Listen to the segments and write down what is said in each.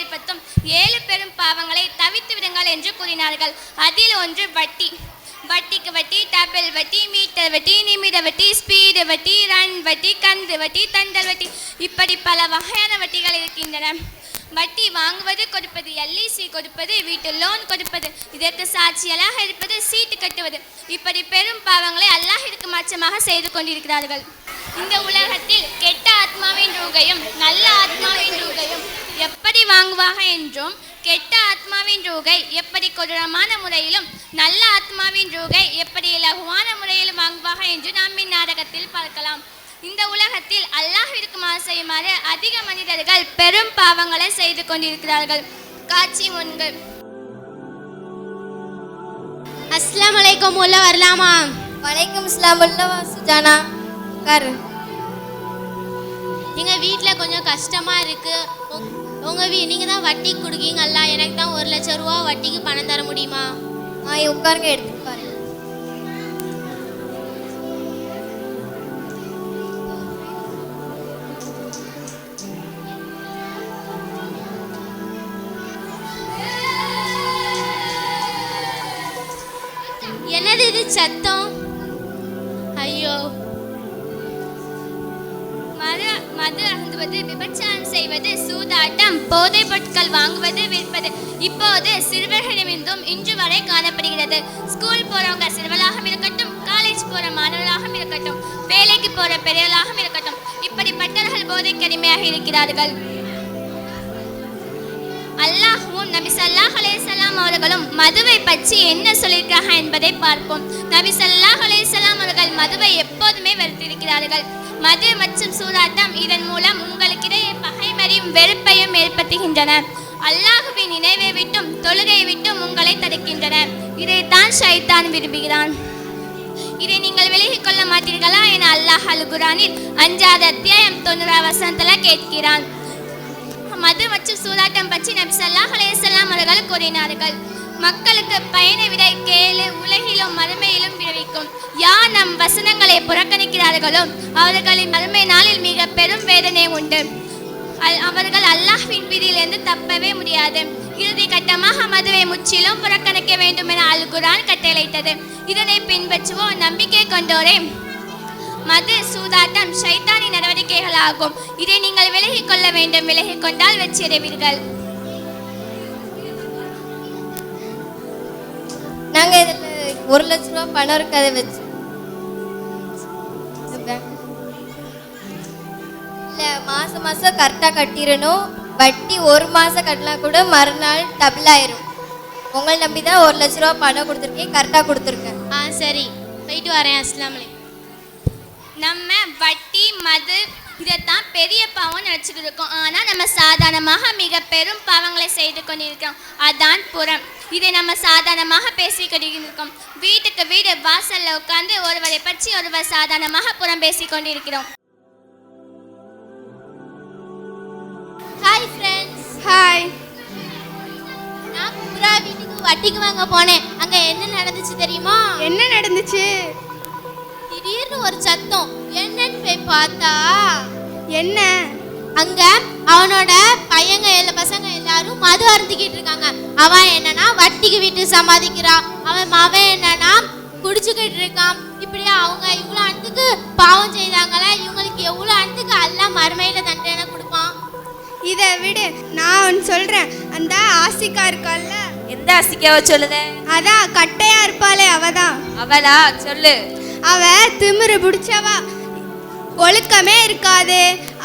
ஏற்படுத்தும் ஏழு பெரும் பாவங்களை தவித்து விடுங்கள் என்று கூறினார்கள். அதில் ஒன்று வட்டி. வட்டிக்கு வட்டி டபுள் வட்டி மீட்டர் வட்டி நிமிட வட்டி ஸ்பீடு வட்டி ரன் வட்டி கந்து வட்டி தண்டல் வட்டி. இப்படி பல வகையான வட்டிகள் இருக்கின்றன. வட்டி வாங்குவது கொடுப்பது எல்ஐசி கொடுப்பது வீட்டு லோன் கொடுப்பது இதற்கு சாட்சியலாக இருப்பது சீட்டு கட்டுவது. இப்படி பெரும் பாவங்களை அல்லாஹிற்கு மாற்றமாக செய்து கொண்டிருக்கிறார்கள். இந்த உலகத்தில் கெட்ட ஆத்மாவின் ரூகையும் நல்ல ஆத்மாவின் ரூகையும் எப்படி வாங்குவாக என்றும் கெட்ட ஆத்மாவின் ரூகை எப்படி கொடூரமான முறையிலும் நல்ல ஆத்மாவின் ரூகை எப்படி இலகுவான முறையிலும் வாங்குவாக என்று நாம் இந்நாடகத்தில் பார்க்கலாம். இந்த உலகத்தில் அல்லாஹ்விற்கு மாறு செய்யுமாறு அதிக மனிதர்கள் பெரும் பாவங்களை செய்து கொண்டிருக்கிறார்கள். காட்சி முன்கு அஸ்லாம் வலைக்கம் உள்ள வரலாமா? வலைக்கம் இஸ்லாம் உள்ளவா சுஜானா. உட்காரு. எங்க வீட்டில் கொஞ்சம் கஷ்டமா இருக்கு. உங்க- உங்க வீ நீங்க தான் வட்டிக்கு கொடுக்கீங்கல்ல எனக்கு தான் ஒரு லட்சம் ரூபா வட்டிக்கு பணம் தர முடியுமா? ஆ உட்காருங்க எடுத்துட்டு பாருங்க என்னது இது சத்தம்? போதைப் பொருட்கள் வாங்குவது விற்பது. இப்போது சிறுவர்களிடமிருந்தும் இன்று வரை காணப்படுகிறது. ஸ்கூல் போறவங்க சிறுவர்களாக இருக்கட்டும் காலேஜ் போற மாணவராகவும் இருக்கட்டும் வேலைக்கு போற பெரியவர்களாக இருக்கட்டும் இப்படிப்பட்டவர்கள் போதைக்கு அடிமையாக இருக்கிறார்கள். அல்லாஹும் நபி சல்லாஹ் அலேசலாம் அவர்களும் மதுவை பற்றி என்ன சொல்லியிருக்காங்க என்பதை பார்ப்போம். நபி சல்லாஹ் அலேசலாம் அவர்கள் மதுவை எப்போதுமே வருத்திருக்கிறார்கள் மது மற்றும் சூதாட்டம் இதன் மூலம் உங்களுக்கிடையே பகைமறியும் வெறுப்பையும் ஏற்படுத்துகின்றன அல்லாஹுவின் நினைவை விட்டும் தொழுகையை விட்டும் உங்களை தடுக்கின்றன இதைத்தான் ஷைத்தான் விரும்புகிறான். இதை நீங்கள் விலகிக் கொள்ள மாட்டீர்களா என அல்லாஹ் அல் குரானில் அஞ்சாவது அத்தியாயம் தொண்ணூறாவது வசனத்துல கேட்கிறான். மது மற்றும் சூதாட்டம் பற்றி நபி சல்லாஹ் அலைஹி அவர்கள் கூறினார்கள். மக்களுக்கு பயனை விட கேளு புறக்கணிக்கிறார்களோ அவர்களின் மறுமை நாளில் மிக பெரும் வேதனை உண்டு. அல்- அவர்கள் அல்லாஹ்வின் விதியிலிருந்து தப்பவே முடியாது. இறுதி கட்டமாக மதுவை முற்றிலும் புறக்கணிக்க வேண்டும் என அல் குரான் கட்டளையிட்டது. இதனை பின்பற்றுவோம் நம்பிக்கை கொண்டோரே. மது சூதாட்டம் சைத்தானி நடவடிக்கைகள் ஆகும். இதை நீங்கள் விலகிக் கொள்ள வேண்டும். விலகிக் கொண்டால் வச்சிருவீர்கள் நாங்கள் ஒரு லட்ச ரூபா பணம் இருக்கு அதை வச்சு மாசம் மாசம் கரெக்டா கட்டிடணும் வட்டி ஒரு மாசம் கட்டினா கூட மறுநாள் டபுள் ஆயிரும். உங்களை நம்பி தான் ஒரு லட்ச ரூபா பணம் கொடுத்துருக்கேன் கரெக்டா கொடுத்துருக்கேன். ஆ சரி. போயிட்டு வரேன் அஸ்லாமலை நம்ம வட்டி மது இதைத்தான் பெரிய பாவம் நினச்சிக்கிட்டு இருக்கோம். ஆனால் நம்ம சாதாரணமாக மிக பெரும் பாவங்களை செய்து கொண்டிருக்கிறோம். அதான் புறம். இதை நம்ம சாதாரணமாக பேசிக்கிட்டு இருக்கோம் வீட்டுக்கு வீடு வாசல்ல உட்கார்ந்து ஒருவரை பற்றி ஒருவர் சாதாரணமாக புறம் பேசிக் வட்டிக்கு வாங்க போனேன். அங்க என்ன நடந்துச்சு தெரியுமா? என்ன நடந்துச்சு? திடீர்னு ஒரு சத்தம். என்னன்னு போய் பார்த்தா என்ன? அங்க அவனோட பையங்க எல்லா பசங்க எல்லாரும் மது அருந்திக்கிட்டு இருக்காங்க. அவன் என்னன்னா வட்டிக்கு வீட்டு சம்பாதிக்கிறான் அவன் மவன் என்னன்னா குடிச்சுக்கிட்டு இருக்கான். இப்படி அவங்க இவ்வளோ அனுத்துக்கு பாவம் செய்தாங்களே இவங்களுக்கு எவ்வளோ அனுத்துக்கு எல்லாம் மறுமையில தண்டனை கொடுப்பான்? இதை விடு நான் ஒன்று சொல்கிறேன் அந்த ஆசிகா இருக்கால்ல எந்த அசிக்காவ சொல்லுத? அதான் கட்டையா இருப்பாளே அவ தான் அவளா? சொல்லு. அவ திமிரு பிடிச்சவ. ஒழுக்கமே இருக்காது.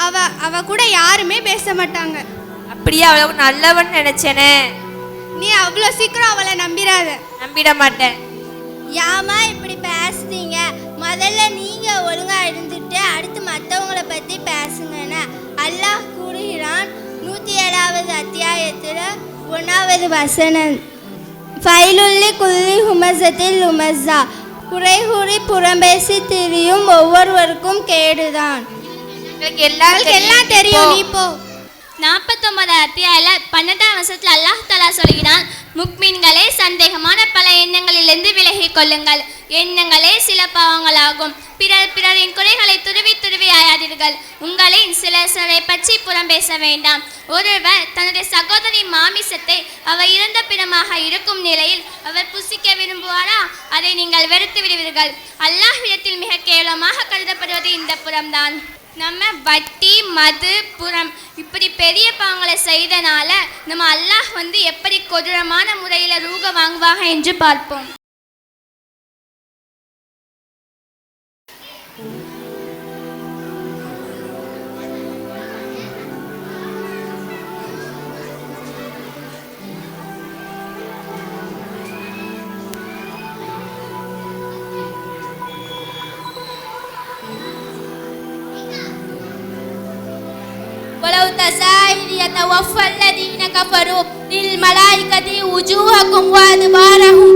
அவ அவ கூட யாருமே பேச மாட்டாங்க. அப்படியே? அவளவு நல்லவன் நினைச்சேனே. நீ அவ்வளோ சீக்கிரம் அவளை நம்பிராத நம்பிட மாட்டேன். ஏமா இப்படி பேசுறீங்க? முதல்ல நீங்க ஒழுங்கா இருந்துட்டு அடுத்து மற்றவங்கள பத்தி பேசுங்கன்னு அல்லாஹ் கூறுகிறான். நூத்தி ஏழாவது அத்தியாயத்துல ஒன்றாவது வசனம். ஃபைலுள்ளி குல்லி ஹுமசத்தில் உமஸா குறை கூறி புறம்பேசி திரியும் ஒவ்வொருவருக்கும் கேடுதான் எல்லாம் தெரியும் நீ போ நாற்பத்தொன்பது அத்தியாயில பன்னெண்டாம் வருஷத்துல அல்லாஹ் தலா சொல்கிறான் முக்மீன்களே சந்தேகமான பல எண்ணங்களிலிருந்து விலகிக் கொள்ளுங்கள் எண்ணங்களே சில பாவங்களாகும். பிறர் பிறரின் குறைகளை துருவி துருவி ஆயாதீர்கள். உங்களின் சில சிலரை பற்றி புறம் பேச வேண்டாம். ஒருவர் தன்னுடைய சகோதரி மாமிசத்தை அவர் இறந்த பிணமாக இருக்கும் நிலையில் அவர் புசிக்க விரும்புவாரா? அதை நீங்கள் வெறுத்து விடுவீர்கள். அல்லாஹ்விடத்தில் மிக கேவலமாக கருதப்படுவது இந்த புறம்தான். நம்ம வட்டி மது புறம் இப்படி பெரிய பாவங்களை செய்தனால நம்ம அல்லாஹ் வந்து எப்படி கொடூரமான முறையில் ரூக வாங்குவாங்க என்று பார்ப்போம். تساهل يتوفى الذين كفروا للملائكة وجوهكم وأدبارهم وأدبارهم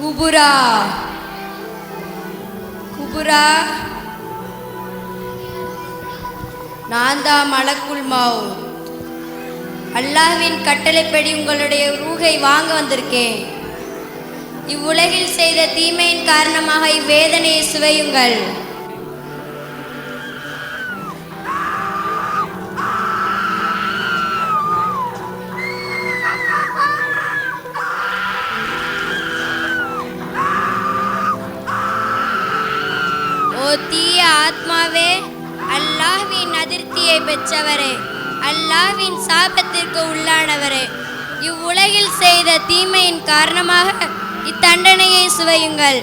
குபுரா குபுரா நான் தான் மலக்குள் மாவு. அல்லாஹ்வின் கட்டளைப்படி உங்களுடைய ரூகை வாங்க வந்திருக்கேன். இவ்வுலகில் செய்த தீமையின் காரணமாக இவ்வேதனையை சுவையுங்கள். ஓ தீய ஆத்மாவே அல்லாஹ்வின் அதிர்ச்சியை பெற்றவரே அல்லாஹ்வின் சாபத்திற்கு உள்ளானவரே. இவ்வுலகில் செய்த தீமையின் காரணமாக இத்தண்டனையை சுவையுங்கள்.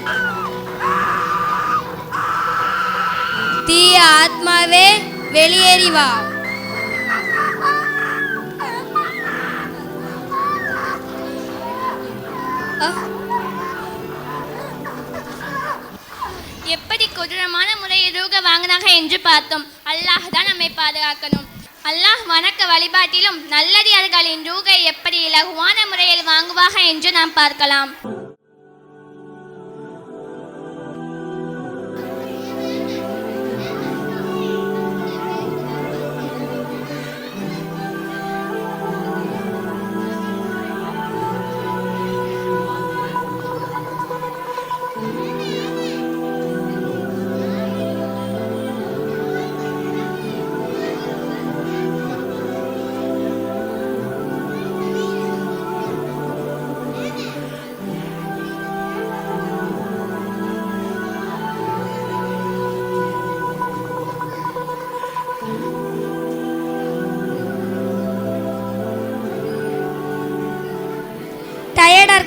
தீய ஆத்மாவே வெளியேறி வா. எப்படி கொடூரமான முறையில் ரூக வாங்கினாங்க என்று பார்த்தோம். அல்லாஹ் தான் நம்மை பாதுகாக்கணும். அல்லாஹ் வணக்க வழிபாட்டிலும் நல்லடியார்களின் ரூகை எப்படி இலகுவான முறையில் வாங்குவாக என்று நாம் பார்க்கலாம்.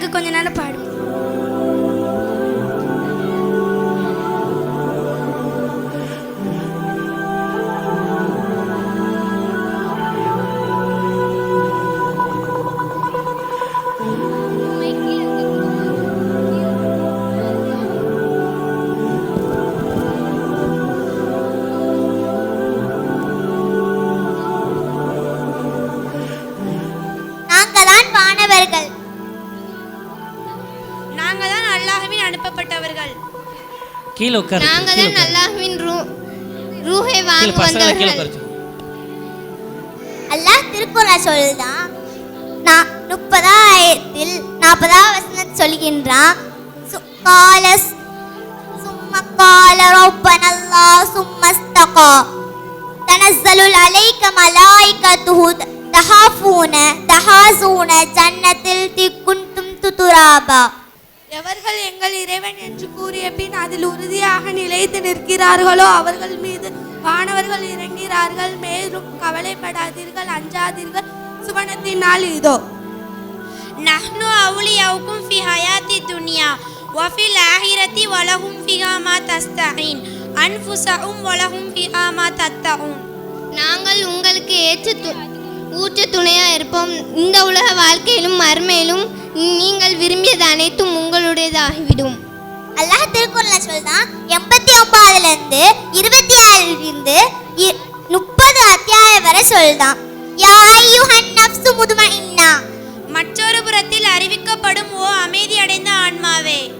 எனக்கு கொஞ்ச நேரம் கீழே உட்காரு. நாங்கள் கீழே தான். அல்லாஹ்வின் ரூ ரூஹை வாங்க பசங்களை கீழே உட்காரு. அல்லாஹ் திருக்குறள் சொல்லுதான் நான் முப்பதாயிரத்தில் நாற்பதாவது வசனம் சொல்கின்றான். கால சும்ம கால ரப்பன அல்லாஹ் சும்ம ஸ்தகா தனஸ்ஸலுல் அலைக்க மலாயிகத்துஹு தஹாஃபூன தஹாசூன ஜன்னத்தில் திக்குன்தும் துதுராபா. எவர்கள் எங்கள் இறைவன் என்று கூறிய பின் அதில் உறுதியாக நிலைத்து நிற்கிறார்களோ அவர்கள் மீது வானவர்கள் இறங்கிறார்கள். மேலும் கவலைப்படாதீர்கள் அஞ்சாதீர்கள். சுவனத்தின் நாள் இதோ. நஹ்னு அவுலியாவுக்கும் ஃபி ஹயாத்தி துனியா வஃபில் ஆஹிரத்தி வலகும் ஃபிஹா மா தஸ்தஈன் அன்ஃபுஸஹும் வலகும் ஃபிஹா மா தத்தஊன் நாங்கள் உங்களுக்கு ஏற்று ஊற்று துணையா இருப்போம். இந்த உலக வாழ்க்கையிலும் மறுமையிலும் நீங்கள் விரும்பியது அனைத்தும் உங்களுடையதாகிவிடும். அல்லாஹ் திருக்குறளை சொல்றான் எண்பத்தி ஒன்பதுல இருந்து இருபத்தி ஆறுல இருந்து இ- முப்பது அத்தியாயம் வரை முதுமஇன்னா மற்றொரு புறத்தில் அறிவிக்கப்படும் ஓ அமைதி அடைந்த ஆன்மாவே.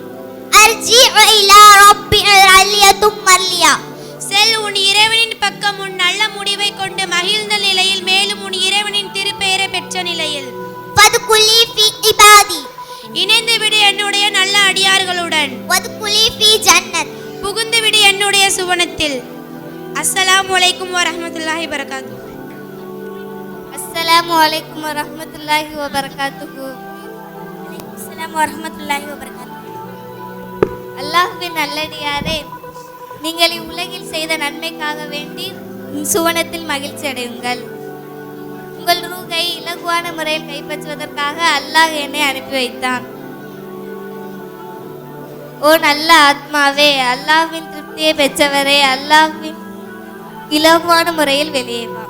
அர்ஜி இலா ரப்பி அல்லியத்தும் மல்லியா செல் உன் இறைவனின் பக்கம் உன் நல்ல முடிவை கொண்டு மகிழ்ந்த நிலையில் மேலும் உன் இறைவனின் திருப்பெயரை பெற்ற நிலையில். ஃபதுகுலி ஃபி இணைந்து விடு என்னுடைய நல்ல அடியார்களுடன். புகுந்து விடு என்னுடைய சுவனத்தில். அஸ்ஸலாமு அலைக்கும் வரஹ்மத்துல்லாஹி வரகாத்து அஸ்ஸலாமு அலைக்கும் வரஹ்மத்துல்லாஹி வபரகாத்துஹு அஸ்ஸலாமு வரஹ்மத்துல்லாஹி வபரகாத்துஹு அல்லாஹ்வின் நல்லடியாரே நீங்கள் இவ்வுலகில் செய்த நன்மைக்காக வேண்டி சுவனத்தில் மகிழ்ச்சி அடையுங்கள் இலகுவான முறையில் கைப்பற்றுவதற்காக அல்லாஹ் என்னை அனுப்பி வைத்தான். ஓ நல்ல ஆத்மாவே அல்லாஹ்வின் திருப்தியை பெற்றவரே அல்லாஹ்வின் இலகுவான முறையில் வெளியே வா.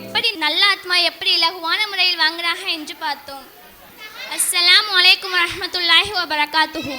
எப்படி நல்ல ஆத்மா எப்படி இலகுவான முறையில் வாங்குறாங்க என்று பார்த்தோம். அஸ்ஸலாமு அலைக்கும் வரஹ்மத்துல்லாஹி வபரகாத்துஹு.